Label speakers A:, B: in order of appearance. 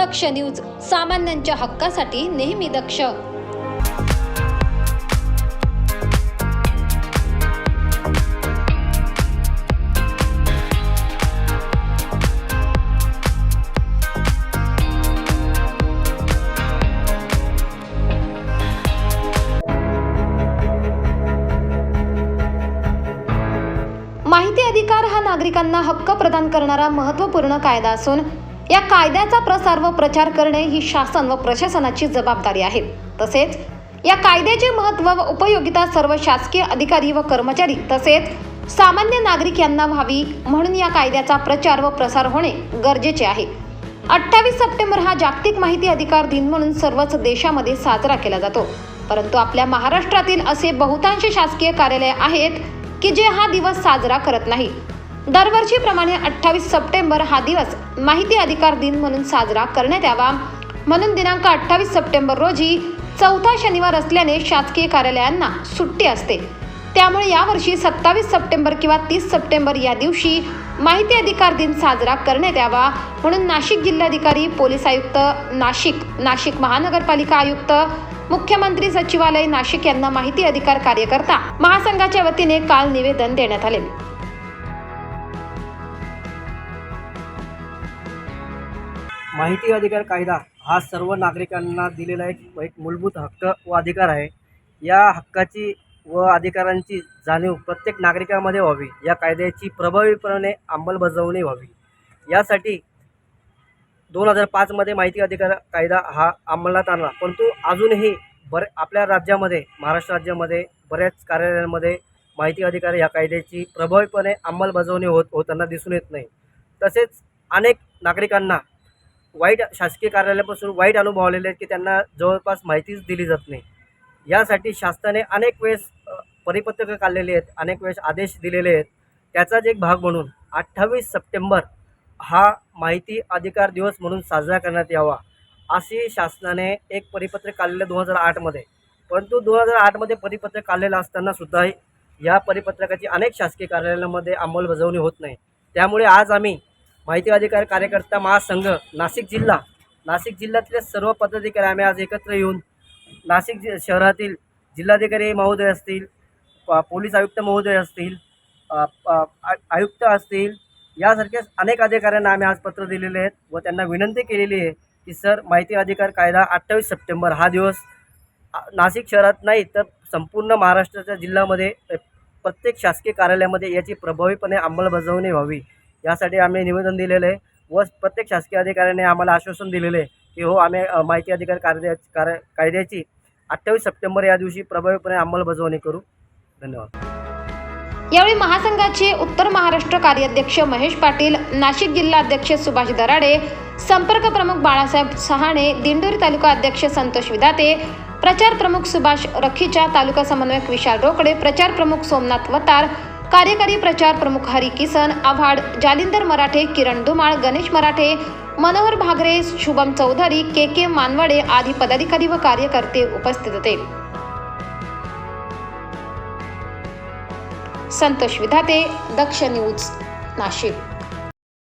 A: दक्ष news सामान्यांच्या हक्कासाठी नेहमी दक्ष. माहिती अधिकार हा नागरिकांना हक्क प्रदान करणारा महत्त्वपूर्ण कायदा असून या कायद्याचा प्रसार व प्रचार करणे ही शासन व प्रशासनाची जबाबदारी आहे. तसेच या कायद्याचे महत्त्व व उपयोगिता सर्व शासकीय अधिकारी व कर्मचारी तसेच सामान्य नागरिक यांना व्हावी म्हणून या कायद्याचा प्रचार व प्रसार होणे गरजेचे आहे. अठ्ठावीस सप्टेंबर हा जागतिक माहिती अधिकार दिन म्हणून सर्वच देशामध्ये साजरा केला जातो. परंतु आपल्या महाराष्ट्रातील असे बहुतांश शासकीय कार्यालय आहेत की जे हा दिवस साजरा करत नाही दरवर्षीप्रमाणे अठ्ठावीस सप्टेंबर हा दिवस माहिती अधिकार दिन म्हणून साजरा करण्यात यावा. म्हणून दिनांक अठ्ठावीस सप्टेंबर रोजी चौथा शनिवार असल्याने शासकीय कार्यालयांना सुट्टी असते. त्यामुळे यावर्षी सत्तावीस सप्टेंबर किंवा तीस सप्टेंबर या दिवशी माहिती अधिकार दिन साजरा करण्यात यावा. म्हणून नाशिक जिल्हाधिकारी पोलीस आयुक्त नाशिक नाशिक महानगरपालिका आयुक्त मुख्यमंत्री सचिवालय नाशिक यांना माहिती अधिकार कार्यकर्ता महासंघाच्या वतीने काल निवेदन देण्यात आले.
B: माहिती अधिकार कायदा हा सर्व नागरिकांना दिलेला एक एक मूलभूत हक्क व अधिकार आहे. या हक्काची व अधिकारांची जाणीव प्रत्येक नागरिकामध्ये व्हावी. या कायद्याची प्रभावीपणे अंमलबजावणी व्हावी. यासाठी दोन हजार पाचमध्ये माहिती अधिकार कायदा हा अंमलात आणला. परंतु अजूनही बरे आपल्या राज्यामध्ये महाराष्ट्र राज्यामध्ये बऱ्याच कार्यालयांमध्ये माहिती अधिकार या कायद्याची प्रभावीपणे अंमलबजावणी होत होताना दिसून येत नाही. तसेच अनेक नागरिकांना वाईट शासकीय कार्यालयापासून वाईट अनुभव आलेले आहेत की त्यांना जवळपास माहितीच दिली जात नाही. यासाठी शासनाने अनेक वेळेस परिपत्रकं काढलेली आहेत अनेक वेळेस आदेश दिलेले आहेत. त्याचाच एक भाग म्हणून अठ्ठावीस सप्टेंबर हा माहिती अधिकार दिवस म्हणून साजरा करण्यात यावा अशी शासनाने एक परिपत्रक काढलेलं दोन हजार आठमध्ये परंतु दोन हजार आठमध्ये परिपत्रक काढलेलं असताना सुद्धा या परिपत्रकाची अनेक शासकीय कार्यालयांमध्ये अंमलबजावणी होत नाही. त्यामुळे आज आम्ही माहिती अधिकार कार्यकर्ता महासंघ नाशिक जिल्हा. नाशिक जिल्ह्यातले सर्व पदाधिकारी आम्ही आज एकत्र येऊन नाशिक जि शहरातील जिल्हाधिकारी महोदय असतील प- पोलीस आयुक्त महोदय असतील प- आयुक्त असतील यासारख्या अनेक अधिकाऱ्यांना आम्ही आज पत्र दिलेले आहेत व त्यांना विनंती केलेली आहे की सर माहिती अधिकार कायदा अठ्ठावीस सप्टेंबर हा दिवस नाशिक शहरात नाही तर संपूर्ण महाराष्ट्राच्या जिल्ह्यामध्ये प्रत्येक शासकीय कार्यालयामध्ये याची प्रभावीपणे अंमलबजावणी व्हावी. यासाठी आम्ही निवेदन दिलेलं आहे व प्रत्येक शासकीय अधिकाऱ्याने आम्हाला आश्वासन दिलेलं आहे की हो आम्ही माहिती अधिकार कार्य कार्य कायद्याची अठ्ठावीस सप्टेंबर या दिवशी प्रभावीपणे अंमलबजावणी करू. धन्यवाद.
A: यावेळी महासंघाचे उत्तर महाराष्ट्र कार्याध्यक्ष महेश पाटील नाशिक जिल्हा अध्यक्ष सुभाष दराडे संपर्क प्रमुख बाळासाहेब सहाणे दिंडोरी तालुका अध्यक्ष संतोष विदाते प्रचार प्रमुख सुभाष रखीचा तालुका समन्वयक विशाल रोकडे प्रचार प्रमुख सोमनाथ वतार कार्यकारी प्रचार प्रमुख हरी किसन आव्हाड जालिंदर मराठे किरण धुमाळ गणेश मराठे मनोहर भागरे शुभम चौधरी के के मानवडे आदी पदाधिकारी व कार्यकर्ते उपस्थित होते. संतोष विधाते दक्ष न्यूज नाशिक.